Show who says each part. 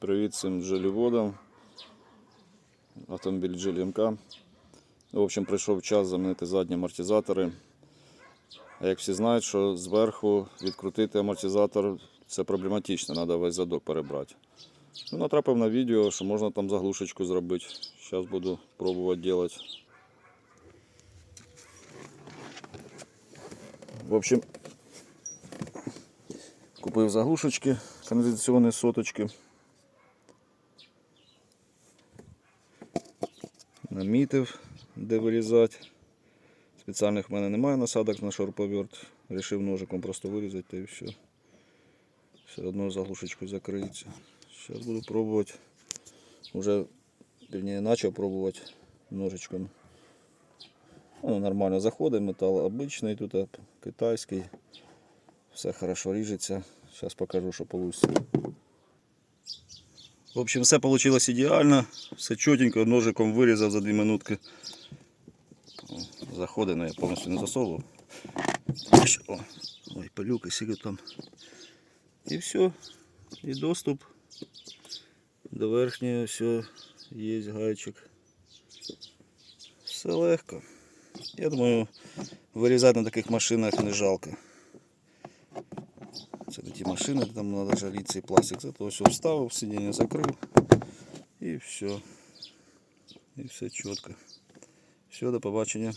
Speaker 1: Привіт всім джеліводам. Автомобіль GLMK. В общем, прийшов час замінити задні амортизатори. А як всі знають, що зверху відкрутити амортизатор це проблематично, треба весь задок перебрати. Ну, натрапив на відео, що можна там заглушечку зробити. Зараз буду пробувати робити. В общем, купив заглушечки каналізаційні соточки. Намітив, де вирізати. Спеціальних в мене немає насадок на шуруповерт. Рішив ножиком просто вирізати та і все. Все одно заглушечку закриється. Зараз буду пробувати. Уже вернее, почав пробувати ножичком. Ну, нормально заходить, метал обичний тут, китайський. Все хорошо ріжеться. Зараз покажу, що вийде. В общем, все вийшло ідеально. Все чотенько, ножиком вирізав за 2 минутки. Заходи, але я повністю не засовував. Ой, пилюка, сіги там. І все. І доступ до верхнього все є гайчик. Все легко. Я думаю, вирізати на таких машинах не жалко. Це ті машини, там треба жаліться і пластик. Зато то все вставив, сидіння закрив. І все. І все чітко. Все, до побачення.